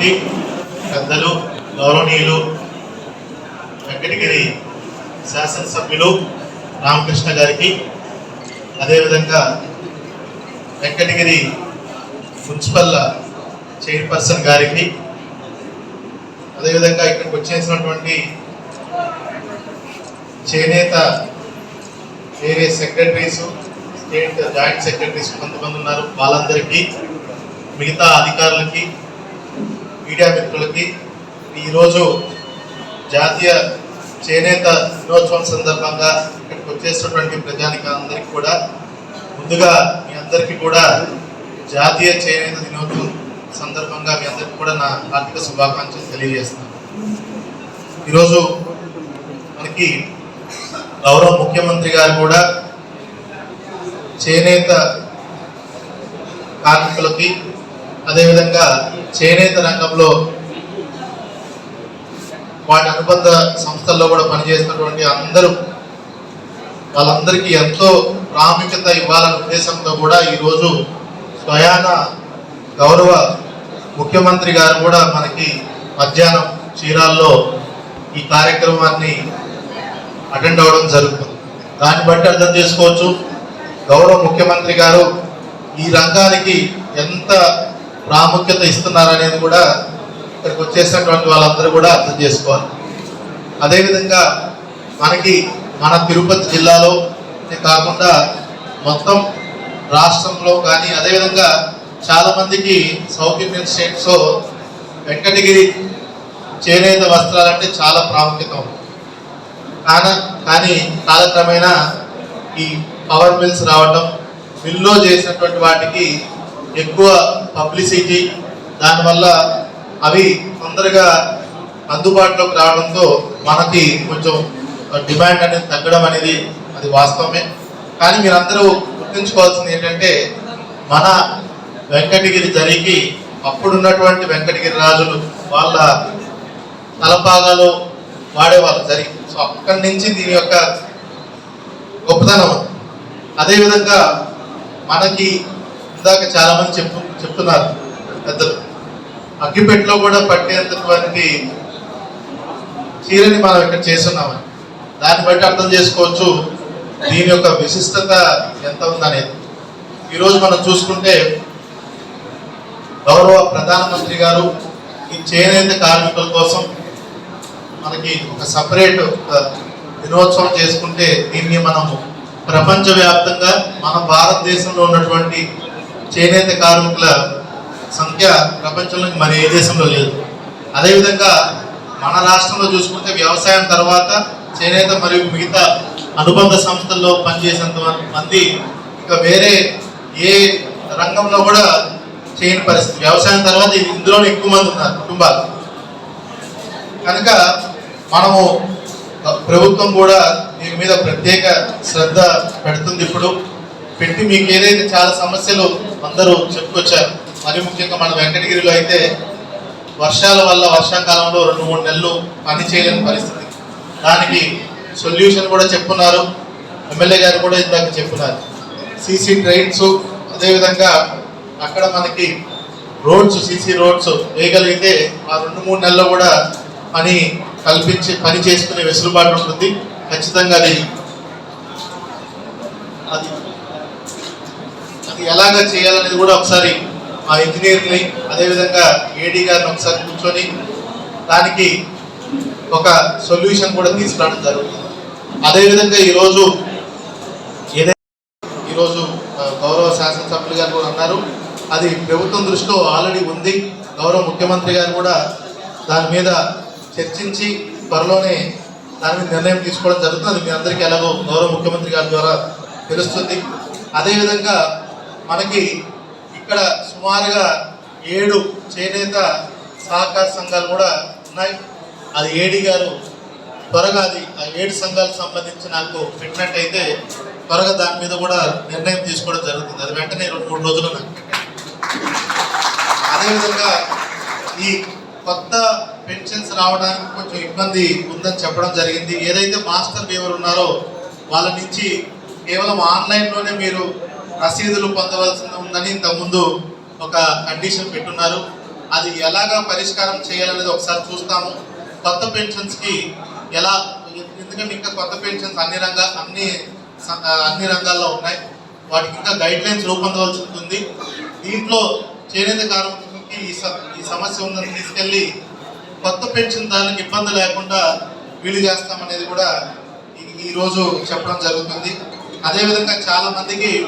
గారు నుండి పెద్దలు గౌరవనీయులు వెంకటగిరి శాసనసభ్యులు రామకృష్ణ గారికి అదేవిధంగా వెంకటగిరి మున్సిపల్ చైర్పర్సన్ గారికి అదేవిధంగా ఇక్కడికి వచ్చేసినటువంటి చేనేత వేరే సెక్రటరీస్ స్టేట్ జాయింట్ సెక్రటరీస్ కొంతమంది ఉన్నారు. వాళ్ళందరికీ మిగతా అధికారులకి మీడియా మిత్రులకి ఈరోజు జాతీయ చేనేత దినోత్సవం సందర్భంగా ఇక్కడికి వచ్చేసినటువంటి ప్రజానికి అందరికీ కూడా ముందుగా మీ అందరికీ కూడా జాతీయ చేనేత దినోత్సవం సందర్భంగా మీ అందరికీ కూడా నా ఆర్థిక శుభాకాంక్షలు తెలియజేస్తున్నాను. ఈరోజు మనకి గౌరవ ముఖ్యమంత్రి గారు కూడా చేనేత కార్మికులకి అదేవిధంగా చేనేత రంగంలో వాటి అనుబంధ సంస్థల్లో కూడా పనిచేస్తున్నటువంటి అందరూ వాళ్ళందరికీ ఎంతో ప్రాముఖ్యత ఇవ్వాలనే ఉద్దేశంతో కూడా ఈరోజు స్వయాన గౌరవ ముఖ్యమంత్రి గారు కూడా మనకి మధ్యాహ్నం చీరాల్లో ఈ కార్యక్రమాన్ని అటెండ్ అవ్వడం జరుగుతుంది. దాన్ని బట్టి అర్థం చేసుకోవచ్చు. గౌరవ ముఖ్యమంత్రి గారు ఈ రంగానికి ఎంత ప్రాముఖ్యత ఇస్తున్నారనేది కూడా ఇక్కడికి వచ్చేసినటువంటి వాళ్ళందరూ కూడా అర్థం చేసుకోవాలి. అదేవిధంగా మనకి మన తిరుపతి జిల్లాలో కాకుండా మొత్తం రాష్ట్రంలో కానీ అదేవిధంగా చాలామందికి సౌత్ ఇండియన్ స్టేట్స్ వెంకటగిరి చేనేత వస్త్రాలంటే చాలా ప్రాముఖ్యత ఉంది. కాన కానీ కాలక్రమేణా ఈ పవర్ మిల్స్ రావటం మిల్లో చేసినటువంటి వాటికి ఎక్కువ పబ్లిసిటీ దానివల్ల అవి తొందరగా అందుబాటులోకి రావడంతో మనకి కొంచెం డిమాండ్ అనేది తగ్గడం అనేది అది వాస్తవమే. కానీ మీరందరూ గుర్తుంచుకోవాల్సింది ఏంటంటే మన వెంకటగిరి జరిగి అప్పుడున్నటువంటి వెంకటగిరి రాజులు వాళ్ళ తలపాగాలు వాడేవాళ్ళు జరి. సో అక్కడి నుంచి దీని యొక్క గొప్పతనం అదేవిధంగా మనకి ఇందాక చాలా మంది చెప్పు చెప్తున్నారు. పెద్దలు. అగ్గిపెట్టెలో కూడా పట్టేంతటువంటి చీరని మనం ఇక్కడ చేస్తున్నామని దాన్ని బట్టి అర్థం చేసుకోవచ్చు దీని యొక్క విశిష్టత ఎంత ఉందనేది. ఈరోజు మనం చూసుకుంటే గౌరవ ప్రధానమంత్రి గారు ఈ చేనేత కార్మికుల కోసం మనకి ఒక సపరేట్ దినోత్సవం చేసుకుంటే దీన్ని మనము ప్రపంచవ్యాప్తంగా మన భారతదేశంలో ఉన్నటువంటి చేనేత కార్మికుల సంఖ్య ప్రపంచంలో మరి ఏ దేశంలో లేదు. అదేవిధంగా మన రాష్ట్రంలో చూసుకుంటే వ్యవసాయం తర్వాత చేనేత మరియు మిగతా అనుబంధ సంస్థల్లో పనిచేసేంత మంది ఇక వేరే ఏ రంగంలో కూడా చేయని పరిస్థితి. వ్యవసాయం తర్వాత ఇందులో ఇందులోనే ఎక్కువ మంది ఉన్నారు కుటుంబాలు. కనుక మనము ప్రభుత్వం కూడా దీని మీద ప్రత్యేక శ్రద్ధ పెడుతుంది ఇప్పుడు. పెట్టి మీకు ఏదైతే చాలా సమస్యలు అందరూ చెప్పుకొచ్చారు మరి ముఖ్యంగా మన వెంకటగిరిలో అయితే వర్షాల వల్ల వర్షాకాలంలో రెండు మూడు నెలలు పని చేయలేని పరిస్థితి. దానికి సొల్యూషన్ కూడా చెప్పున్నారు ఎమ్మెల్యే గారు కూడా ఇందాక చెప్పున్నారు సీసీ ట్రైన్స్ అదేవిధంగా అక్కడ మనకి రోడ్స్ సీసీ రోడ్స్ వేయగలిగితే ఆ రెండు మూడు నెలల్లో కూడా పని కల్పించి పని చేసుకునే వెసులుబాటు ఉంటుంది. ఖచ్చితంగా అది అది ఎలాగ చేయాలనేది కూడా ఒకసారి మా ఇంజనీర్ని అదేవిధంగా ఏడీ గారిని ఒకసారి కూర్చొని దానికి ఒక సొల్యూషన్ కూడా తీసుకురావడం జరుగుతుంది. అదేవిధంగా ఈరోజు ఏదైతే ఈరోజు గౌరవ శాసనసభ్యులు గారు కూడా అన్నారు అది ప్రభుత్వం దృష్టిలో ఆల్రెడీ ఉంది. గౌరవ ముఖ్యమంత్రి గారు కూడా దాని మీద చర్చించి త్వరలోనే దాని మీద నిర్ణయం తీసుకోవడం జరుగుతుంది. అది మీ అందరికీ ఎలాగో గౌరవ ముఖ్యమంత్రి గారి ద్వారా తెలుస్తుంది. అదేవిధంగా మనకి ఇక్కడ సుమారుగా ఏడు చేనేత సహకార సంఘాలు కూడా ఉన్నాయి. అది ఏడి గారు త్వరగా అది ఆ ఏడు సంఘాలకు సంబంధించి నాకు పెట్టినట్టయితే త్వరగా దాని మీద కూడా నిర్ణయం తీసుకోవడం జరుగుతుంది. అది వెంటనే రెండు మూడు రోజులు నాకు అదేవిధంగా ఈ కొత్త పెన్షన్స్ రావడానికి కొంచెం ఇబ్బంది ఉందని చెప్పడం జరిగింది. ఏదైతే మాస్టర్ బీవర్ ఉన్నారో వాళ్ళ నుంచి కేవలం ఆన్లైన్లోనే మీరు రసీదులు పొందవలసి ఉందని ఇంతకుముందు ఒక కండిషన్ పెట్టున్నారు. అది ఎలాగా పరిష్కారం చేయాలనేది ఒకసారి చూస్తాము. కొత్త పెన్షన్స్కి ఎలా ఎందుకంటే ఇంకా కొత్త పెన్షన్స్ అన్ని రంగా అన్ని అన్ని రంగాల్లో ఉన్నాయి. వాటికి ఇంకా గైడ్ లైన్స్ రూపొందవలసి ఉంటుంది. దీంట్లో చేనేత కార్మికులకి ఈ స- ఈ సమస్య ఉందని తీసుకెళ్ళి కొత్త పెన్షన్ దానికి ఇబ్బంది లేకుండా వీలు చేస్తామనేది కూడా ఈరోజు చెప్పడం జరుగుతుంది. అదేవిధంగా చాలామందికి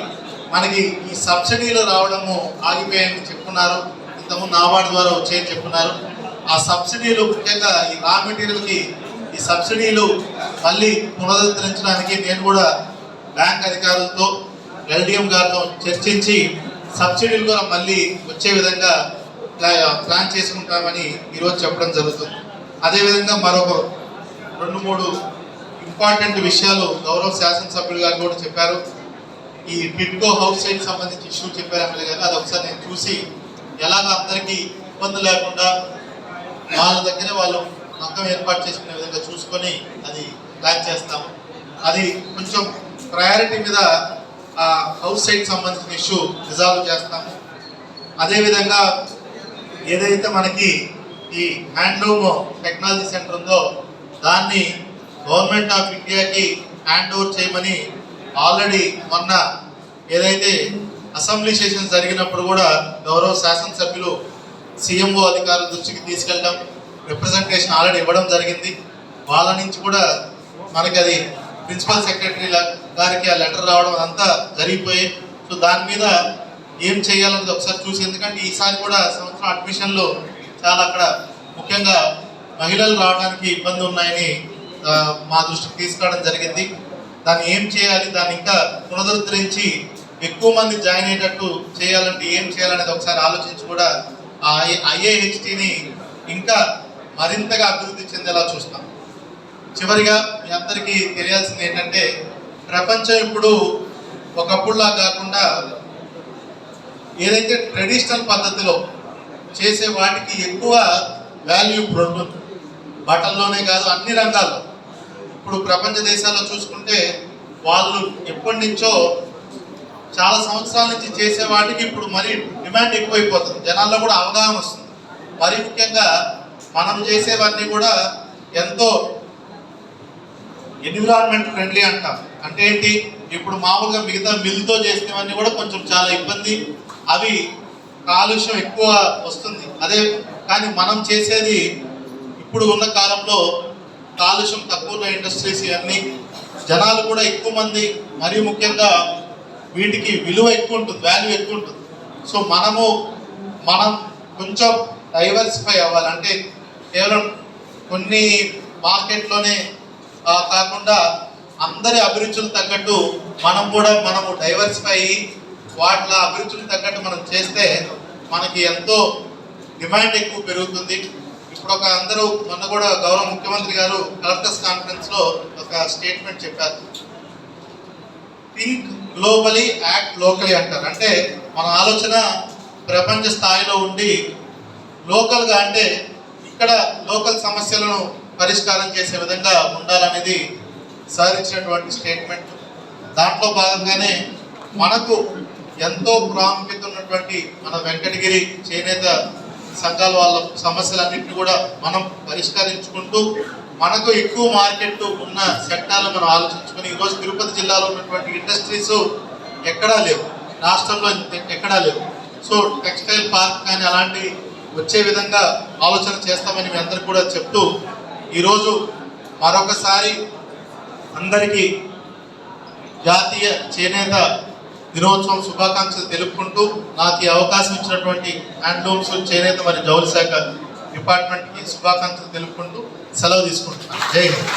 మనకి ఈ సబ్సిడీలు రావడము ఆగిపోయాయని చెప్పున్నారు ఇంతకుముందు నాబార్డు ద్వారా వచ్చాయని చెప్పున్నారు ఆ సబ్సిడీలు ముఖ్యంగా ఈ రా మెటీరియల్కి ఈ సబ్సిడీలు మళ్ళీ పునరుద్ధరించడానికి నేను కూడా బ్యాంక్ అధికారులతో ఎల్డిఎం గారితో చర్చించి సబ్సిడీలు కూడా మళ్ళీ వచ్చే విధంగా ప్లాన్ చేసుకుంటామని ఈరోజు చెప్పడం జరుగుతుంది. అదేవిధంగా మరొక రెండు మూడు ఇంపార్టెంట్ విషయాలు గౌరవ శాసనసభ్యులు గారు కూడా చెప్పారు. ఈ టిట్కో హౌస్ సైడ్ సంబంధించి ఇష్యూ చెప్పారు ఎమ్మెల్యే గారు అది ఒకసారి నేను చూసి ఎలాగ అందరికీ ఇబ్బంది లేకుండా వాళ్ళ దగ్గర వాళ్ళు మొత్తం ఏర్పాటు చేసుకునే విధంగా చూసుకొని అది ప్లాన్ చేస్తాము. అది కొంచెం ప్రయారిటీ మీద ఆ హౌస్ సైడ్ సంబంధించిన ఇష్యూ రిజాల్వ్ చేస్తాము. అదేవిధంగా ఏదైతే మనకి ఈ హ్యాండ్లూమ్ టెక్నాలజీ సెంటర్ ఉందో దాన్ని గవర్నమెంట్ ఆఫ్ ఇండియాకి హ్యాండ్ ఓవర్ చేయమని ఆల్రెడీ మొన్న ఏదైతే అసెంబ్లీ సెషన్ జరిగినప్పుడు కూడా గౌరవ శాసనసభ్యులు సీఎంఓ అధికారుల దృష్టికి తీసుకెళ్ళడం రిప్రజెంటేషన్ ఆల్రెడీ ఇవ్వడం జరిగింది. వాళ్ళ నుంచి కూడా మనకి అది ప్రిన్సిపల్ సెక్రటరీ గారికి ఆ లెటర్ రావడం అంతా జరిగిపోయి సో దాని మీద ఏం చేయాలన్నది ఒకసారి చూసి ఎందుకంటే ఈసారి కూడా సంవత్సరం అడ్మిషన్లో చాలా అక్కడ ముఖ్యంగా మహిళలు రావడానికి ఇబ్బంది ఉన్నాయని మా దృష్టికి తీసుకురావడం జరిగింది. దాన్ని ఏం చేయాలి దాన్ని ఇంకా పునరుద్ధరించి ఎక్కువ మంది జాయిన్ అయ్యేటట్టు చేయాలంటే ఏం చేయాలనేది ఒకసారి ఆలోచించి కూడా ఆ ఐఏహెచ్టిని ఇంకా మరింతగా అభివృద్ధి చెందేలా చూస్తాం. చివరిగా మీ అందరికీ తెలియాల్సింది ఏంటంటే ప్రపంచం ఇప్పుడు ఒకప్పుడులా కాకుండా ఏదైతే ట్రెడిషనల్ పద్ధతిలో చేసే వాటికి ఎక్కువ వాల్యూ ఇప్పుడు ఉంటుంది. బట్టల్లోనే కాదు అన్ని రంగాల్లో. ఇప్పుడు ప్రపంచ దేశాల్లో చూసుకుంటే వాళ్ళు ఎప్పటి నుంచో చాలా సంవత్సరాల నుంచి చేసే వాటికి ఇప్పుడు మరీ డిమాండ్ ఎక్కువైపోతుంది. జనాల్లో కూడా అవగాహన వస్తుంది. మరీ ముఖ్యంగా మనం చేసేవన్నీ కూడా ఎంతో ఎన్విరాన్మెంట్ ఫ్రెండ్లీ అంటాం. అంటే ఏంటి? ఇప్పుడు మామూలుగా మిగతా మిల్తో చేసేవన్నీ కూడా కొంచెం చాలా ఇబ్బంది. అవి కాలుష్యం ఎక్కువ వస్తుంది. అదే కానీ మనం చేసేది ఇప్పుడు ఉన్న కాలంలో కాలుష్యం తక్కువ ఉన్న ఇండస్ట్రీస్ ఇవన్నీ జనాలు కూడా ఎక్కువ మంది మరీ ముఖ్యంగా వీటికి విలువ ఎక్కువ ఉంటుంది వాల్యూ ఎక్కువ ఉంటుంది. సో మనము మనం కొంచెం డైవర్సిఫై అవ్వాలంటే కేవలం కొన్ని మార్కెట్లోనే కాకుండా అందరి అభిరుచులు తగ్గట్టు మనం కూడా మనము డైవర్సిఫై అయ్యి వాటిలో అభిరుచులు తగ్గట్టు మనం చేస్తే మనకి ఎంతో డిమాండ్ ఎక్కువ పెరుగుతుంది. ఇప్పుడు ఒక అందరూ మొన్న కూడా గౌరవ ముఖ్యమంత్రి గారు కలెక్టర్స్ కాన్ఫరెన్స్లో ఒక స్టేట్మెంట్ చెప్పారు. థింక్ గ్లోబలీ యాక్ట్ లోకలీ అంటారు. అంటే మన ఆలోచన ప్రపంచ స్థాయిలో ఉండి లోకల్గా అంటే ఇక్కడ లోకల్ సమస్యలను పరిష్కారం చేసే విధంగా ఉండాలనేది సార్ ఇచ్చినటువంటి స్టేట్మెంట్ దాంట్లో భాగంగానే మనకు ఎంతో ప్రాముఖ్యత ఉన్నటువంటి మన వెంకటగిరి చేనేత సంఘాల వాళ్ళ సమస్యలన్నింటినీ కూడా మనం పరిష్కరించుకుంటూ మనకు ఎక్కువ మార్కెట్ ఉన్న సెక్టార్లు మనం ఆలోచించుకొని ఈరోజు తిరుపతి జిల్లాలో ఉన్నటువంటి ఇండస్ట్రీస్ ఎక్కడా లేవు. రాష్ట్రంలో ఎక్కడా లేవు. సో టెక్స్టైల్ పార్క్ కానీ అలాంటి వచ్చే విధంగా ఆలోచన చేస్తామని మీ అందరికి కూడా చెప్తూ ఈరోజు మరొకసారి అందరికీ జాతీయ చేనేత దినోత్సవం శుభాకాంక్షలు తెలుపుకుంటూ నాకు ఈ అవకాశం ఇచ్చినటువంటి హ్యాండ్లూమ్స్ చేనేత మరియు జౌలి శాఖ డిపార్ట్మెంట్కి శుభాకాంక్షలు తెలుపుకుంటూ సెలవు తీసుకుంటున్నాను. జై హింద్.